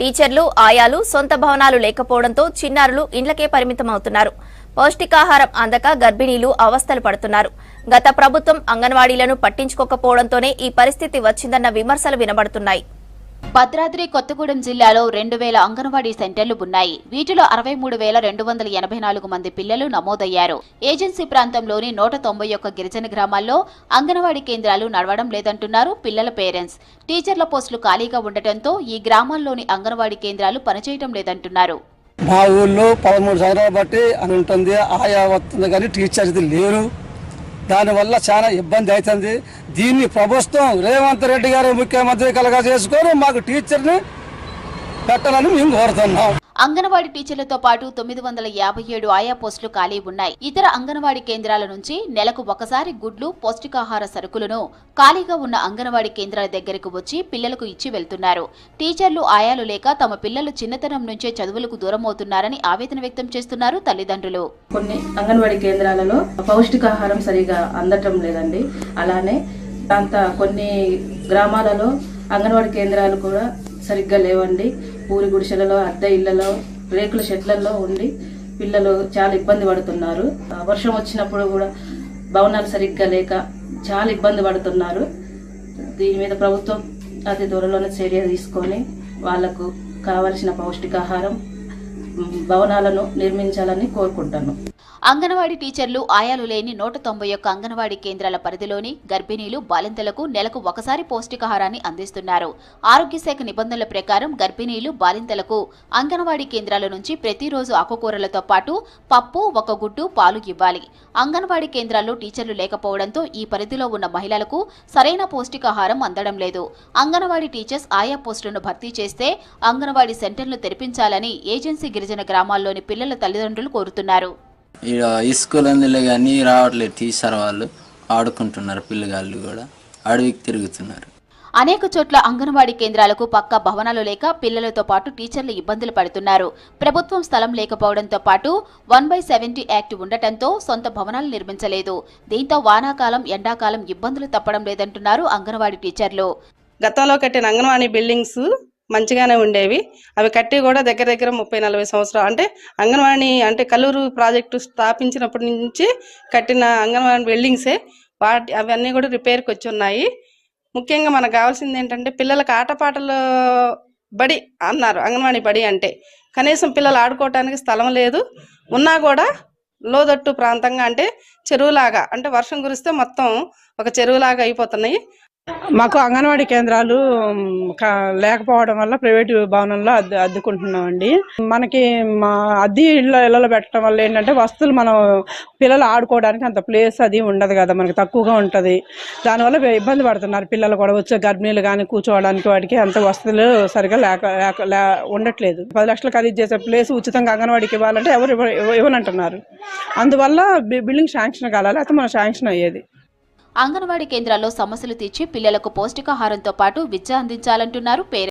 టీచర్లు ఆయాలు సొంత భవనాలు లేకపోవడంతో చిన్నారులు ఇండ్లకే పరిమితమవుతున్నారు. పౌష్టికాహారం అందక గర్భిణీలు అవస్థలు పడుతున్నారు. గత ప్రభుత్వం అంగన్వాడీలను పట్టించుకోకపోవడంతోనే ఈ పరిస్థితి వచ్చిందన్న విమర్శలు వినబడుతున్నాయి. భద్రాద్రి కొత్తగూడెం జిల్లాలో రెండు వేల అంగన్వాడీ సెంటర్లు ఉన్నాయి. వీటిలో అరవై మూడు వేల రెండు వందల ఎనభై నాలుగు మంది పిల్లలు నమోదయ్యారు. ఏజెన్సీ ప్రాంతంలోని నూట తొంభై ఒక్క గిరిజన గ్రామాల్లో అంగన్వాడీ కేంద్రాలు నడవడం లేదంటున్నారు పిల్లల పేరెంట్స్. టీచర్ల పోస్టులు ఖాళీగా ఉండటంతో ఈ గ్రామాల్లోని అంగన్వాడీ కేంద్రాలు పనిచేయడం లేదంటున్నారు. మా ఊళ్ళో పదమూడు సంవత్సరాలు బట్టి అని ఉంటుంది. ఆయా వస్తుంది కానీ టీచర్స్ లేరు. దానివల్ల చాలా ఇబ్బంది అవుతుంది. దీన్ని ప్రభుత్వం రేవంత్ రెడ్డి గారు ముఖ్యమంత్రి కలగా చేసుకొని మాకు టీచర్ని పెట్టాలని మేము కోరుతున్నాం. అంగన్వాడీ టీచర్లతో పాటు తొమ్మిది వందల యాభై ఏడు ఆయా పోస్టులు ఖాళీ ఉన్నాయి. ఇతర అంగన్వాడీ కేంద్రాల నుంచి నెలకు ఒకసారి గుడ్లు పౌష్టికాహార సరుకులను ఖాళీగా ఉన్న అంగన్వాడీ కేంద్రాల దగ్గరకు వచ్చి పిల్లలకు ఇచ్చి వెళ్తున్నారు. టీచర్లు ఆయాలు లేక తమ పిల్లలు చిన్నతనం నుంచే చదువులకు దూరమవుతున్నారని ఆవేదన వ్యక్తం చేస్తున్నారు తల్లిదండ్రులు. కొన్ని అంగన్వాడీ కేంద్రాలలో పౌష్టికాహారం సరిగా అందటం లేదండి. అలానే అంత కొన్ని గ్రామాలలో అంగన్వాడీ కేంద్రాలు కూడా సరిగ్గా లేవండి. పూరి గుడిసెలలో అద్దె ఇళ్ళలో రేకుల షెడ్లలో ఉండి పిల్లలు చాలా ఇబ్బంది పడుతున్నారు. వర్షం వచ్చినప్పుడు కూడా భవనాలు సరిగ్గా లేక చాలా ఇబ్బంది పడుతున్నారు. దీని మీద ప్రభుత్వం అతి త్వరలోనే చర్య తీసుకొని వాళ్ళకు కావలసిన పౌష్టికాహారం భవనాలను నిర్మించాలని కోరుకుంటాను అంగన్వాడీ టీచర్లు ఆయాలు లేని నూట తొంభై ఒక్క అంగన్వాడీ కేంద్రాల పరిధిలోని గర్భిణీలు బాలింతలకు నెలకు ఒకసారి పౌష్టికాహారాన్ని అందిస్తున్నారు. ఆరోగ్య శాఖ నిబంధనల ప్రకారం గర్భిణీలు బాలింతలకు అంగన్వాడీ కేంద్రాల నుంచి ప్రతిరోజు ఆకుకూరలతో పాటు పప్పు ఒక గుడ్డు పాలు ఇవ్వాలి. అంగన్వాడీ కేంద్రాల్లో టీచర్లు లేకపోవడంతో ఈ పరిధిలో ఉన్న మహిళలకు సరైన పౌష్టికాహారం అందడం లేదు. అంగన్వాడీ టీచర్స్ ఆయా పోస్టులను భర్తీ చేస్తే అంగన్వాడీ సెంటర్లు తెరిపించాలని ఏజెన్సీ గిరిజన గ్రామాల్లోని పిల్లల తల్లిదండ్రులు కోరుతున్నారు. స్కూల్ అందులో కానీ రావట్లేదు టీచర్ వాళ్ళు. ఆడుకుంటున్నారు పిల్లగాళ్ళు కూడా. అడవికి తిరుగుతున్నారు. అనేక చోట్ల అంగన్వాడీ కేంద్రాలకు పక్కా భవనాలు లేక పిల్లలతో పాటు టీచర్లు ఇబ్బందులు పడుతున్నారు. ప్రభుత్వం స్థలం లేకపోవడంతో పాటు వన్ బై సెవెంటీ యాక్ట్ ఉండటంతో సొంత భవనాలు నిర్మించలేదు. దీంతో వానాకాలం ఎండాకాలం ఇబ్బందులు తప్పడం లేదంటున్నారు అంగన్వాడీ టీచర్లు. గతంలో కట్టిన అంగన్వాడీ బిల్డింగ్స్ మంచిగానే ఉండేవి. అవి కట్టి కూడా దగ్గర దగ్గర ముప్పై నలభై సంవత్సరాలు. అంటే అంగన్వాడీ అంటే కల్లూరు ప్రాజెక్టు స్థాపించినప్పటి నుంచి కట్టిన అంగన్వాడీ బిల్డింగ్సే. వాటి అవన్నీ కూడా రిపేర్కి వచ్చి ఉన్నాయి. ముఖ్యంగా మనకు కావాల్సింది ఏంటంటే పిల్లలకు ఆటపాటలు బడి అన్నారు. అంగన్వాడీ బడి అంటే. కనీసం పిల్లలు ఆడుకోవటానికి స్థలం లేదు. ఉన్నా కూడా లోదట్టు ప్రాంతంగా అంటే చెరువులాగా. అంటే వర్షం కురిస్తే మొత్తం ఒక చెరువులాగా అయిపోతున్నాయి. మాకు అంగన్వాడీ కేంద్రాలు లేకపోవడం వల్ల ప్రైవేటు భవనంలో అద్దె అద్దుకుంటున్నామండి. మనకి మా అద్దె ఇళ్ళ ఇళ్ళలో పెట్టడం వల్ల ఏంటంటే వస్తువులు మనం పిల్లలు ఆడుకోవడానికి అంత ప్లేస్ అది ఉండదు కదా మనకి తక్కువగా ఉంటుంది. దానివల్ల ఇబ్బంది పడుతున్నారు పిల్లలు కూడా వచ్చే గర్భిణీలు కానీ కూర్చోవడానికి వాటికి అంత వస్తువులు సరిగా లేక లేక లే ఉండట్లేదు. పది లక్షలు ఖరీదు చేసే ప్లేస్ ఉచితంగా అంగన్వాడీకి ఇవ్వాలంటే ఎవరు ఇవ్వనంటున్నారు. అందువల్ల బిల్డింగ్ శాంక్షన్ కాలాలి అయితే మనం శాంక్షన్ అయ్యేది. అంగన్వాడీ కేంద్రాల్లో సమస్యలు తీర్చి పిల్లలకు పౌష్టికాహారంతో పాటు విద్య అందించాలంటున్నారు